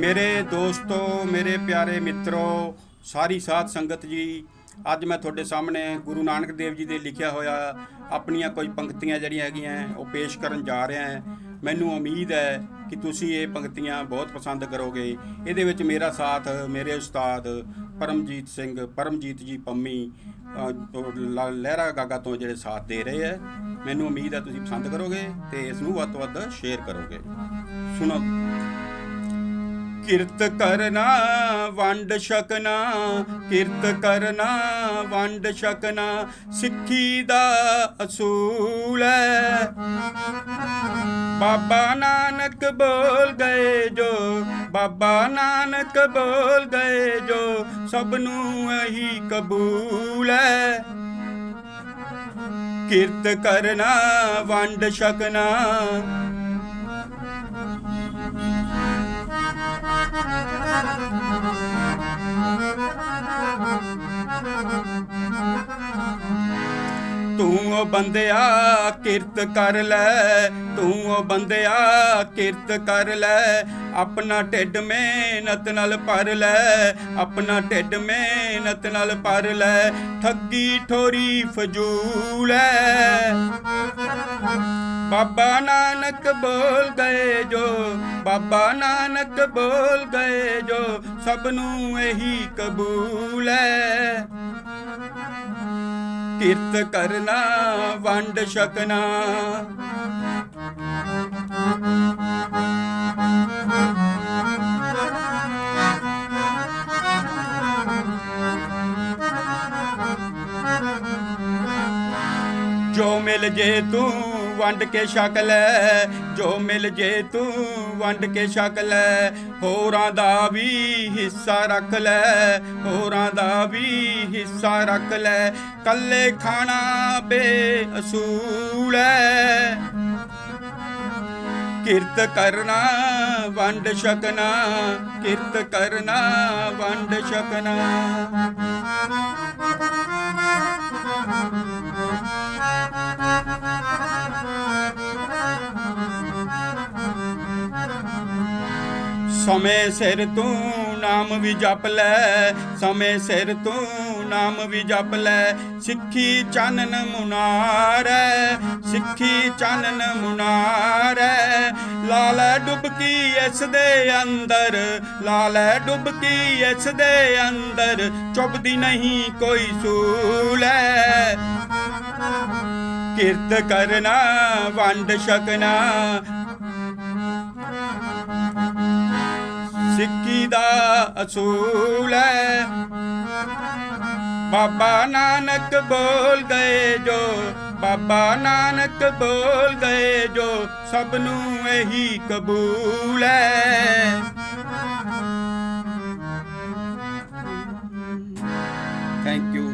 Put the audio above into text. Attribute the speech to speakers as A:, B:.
A: ਮੇਰੇ ਦੋਸਤੋ, ਮੇਰੇ ਪਿਆਰੇ ਮਿੱਤਰੋ, ਸਾਰੀ ਸਾਧ ਸੰਗਤ ਜੀ, ਅੱਜ ਮੈਂ ਤੁਹਾਡੇ ਸਾਹਮਣੇ ਗੁਰੂ ਨਾਨਕ ਦੇਵ ਜੀ ਦੇ ਲਿਖਿਆ ਹੋਇਆ ਆਪਣੀਆਂ ਕੁਝ ਪੰਕਤੀਆਂ ਜਿਹੜੀਆਂ ਹੈਗੀਆਂ, ਉਹ ਪੇਸ਼ ਕਰਨ ਜਾ ਰਿਹਾ ਹਾਂ। ਮੈਨੂੰ ਉਮੀਦ ਹੈ ਕਿ ਤੁਸੀਂ ਇਹ ਪੰਕਤੀਆਂ ਬਹੁਤ ਪਸੰਦ ਕਰੋਗੇ। ਇਹਦੇ ਵਿੱਚ ਮੇਰਾ ਸਾਥ, ਮੇਰੇ ਉਸਤਾਦ ਪਰਮਜੀਤ ਸਿੰਘ, ਪਰਮਜੀਤ ਜੀ ਪੰਮੀ ਤੋਂ ਲ- ਲਹਿਰਾ ਗਾਗਾ ਤੋਂ ਜਿਹੜੇ ਸਾਥ ਦੇ ਰਹੇ ਹੈ। ਮੈਨੂੰ ਉਮੀਦ ਹੈ ਤੁਸੀਂ ਪਸੰਦ ਕਰੋਗੇ ਤੇ ਇਸ ਨੂੰ ਵੱਧ ਤੋਂ ਵੱਧ ਸ਼ੇਅਰ ਕਰੋਗੇ। ਸੁਣੋ। ਕਿਰਤ ਕਰਨਾ, ਵੰਡ ਛਕਣਾ, ਕਿਰਤ ਕਰਨਾ, ਵੰਡ ਛਕਣਾ, ਸਿੱਖੀ ਦਾ ਅਸੂਲ ਹੈ ਬਾਬਾ ਨਾਨਕ ਬੋਲ ਗਏ ਜੋ, ਬਾਬਾ ਨਾਨਕ ਬੋਲ ਗਏ ਜੋ ਸਭ ਨੂੰ ਇਹੀ ਕਬੂਲ ਹੈ ਕਿਰਤ ਕਰਨਾ, ਵੰਡ ਛਕਣਾ ਤੂੰ ਉਹ ਬੰਦਿਆ ਕਿਰਤ ਕਰ ਲੈ, ਤੂੰ ਉਹ ਬੰਦਿਆ ਕਿਰਤ ਕਰ ਲੈ। ਆਪਣਾ ਢਿੱਡ ਮਿਹਨਤ ਨਾਲ ਭਰ ਲੈ, ਆਪਣਾ ਢਿੱਡ ਮਿਹਨਤ ਨਾਲ ਭਰ ਲੈ, ਠੱਗੀ ਠੋਰੀ ਫਜ਼ੂਲ ਹੈ ਬਾਬਾ ਨਾਨਕ ਬੋਲ ਗਏ ਜੋ, ਬਾਬਾ ਨਾਨਕ ਬੋਲ ਗਏ ਜੋ, ਸਭ ਨੂੰ ਇਹੀ ਕਬੂਲ ਹੈ ਕਿਰਤ ਕਰਨਾ ਵੰਡ ਛਕਣਾ। ਜੋ ਮਿਲ ਜੇ ਤੂੰ ਵੰਡ ਕੇ ਸ਼ਕਲ ਲੈ ਜੋ ਮਿਲ ਜੇ ਤੂੰ ਵੰਡ ਕੇ ਛਕ ਲੈ, ਹੋਰਾਂ ਦਾ ਵੀ ਹਿੱਸਾ ਰੱਖ ਲੈ, ਹੋਰਾਂ ਦਾ ਵੀ ਹਿੱਸਾ ਰੱਖ ਲੈ, ਕੱਲੇ ਖਾਣਾ ਬੇਅਸੂਲ ਹੈ ਕਿਰਤ ਕਰਨਾ, ਵੰਡ ਛਕਣਾ, ਕਿਰਤ ਕਰਨਾ, ਵੰਡ ਛਕਣਾ। ਸਮੇਂ ਸਿਰ ਤੂੰ ਨਾਮ ਵੀ ਜਪ ਲੈ, ਸਮੇਂ ਸਿਰ ਤੂੰ ਨਾਮ ਵੀ ਜਪ ਲੈ। ਸਿੱਖੀ ਚਾਨਣ ਮੁਨਾਰੈ ਸਿੱਖੀ ਚਾਨਣ ਮੁਨਾਰੈ ਲਾਲੈ ਡੁਬਕੀ ਇਸ ਦੇ ਅੰਦਰ, ਲਾਲੈ ਡੁਬਕੀ ਇਸ ਦੇ ਅੰਦਰ ਚੁੱਭਦੀ ਨਹੀਂ ਕੋਈ ਸੂਲ ਹੈ ਕਿਰਤ ਕਰਨਾ, ਵੰਡ ਛਕਣਾ ਸਿੱਖੀ ਦਾ ਅਸੂਲ ਹੈ। ਬਾਬਾ ਨਾਨਕ ਬੋਲ ਗਏ ਜੋ, ਬਾਬਾ ਨਾਨਕ ਬੋਲ ਗਏ ਜੋ ਸਭ ਨੂੰ ਇਹੀ ਕਬੂਲ ਹੈ। Thank you